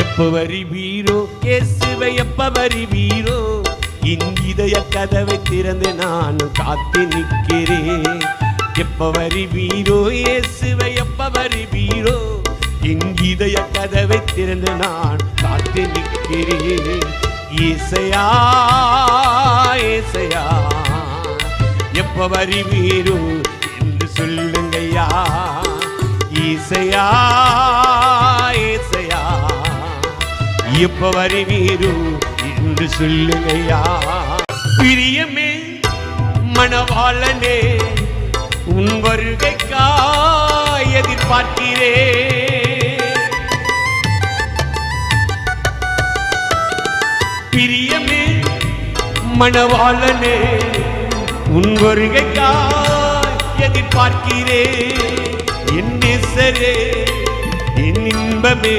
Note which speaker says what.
Speaker 1: எப்ப வருவீரோ? இயேசுவை எப்ப வருவீரோ? என் இதய கதவை திறந்து நான் காத்து நிற்கிறேன். எப்ப வருவீரோ? இயேசுவை எப்ப வருவீரோ? என் இதய கதவை திறந்து நான் காத்து நிற்கிறேன். இசையா இசையா எப்ப வருவீரோ? என்று சொல்லுங்கய்யா. இசையா எப்ப வருவீரோ என்று சொல்லுங்கய்யா பிரியமே மணவாளனே உன் வருகைக்காய் எதிர்பார்க்கிறே. பிரியமே மணவாளனே உன் வருகைக்காய் எதிர்பார்க்கிறே. என் நேசரே என் இன்பமே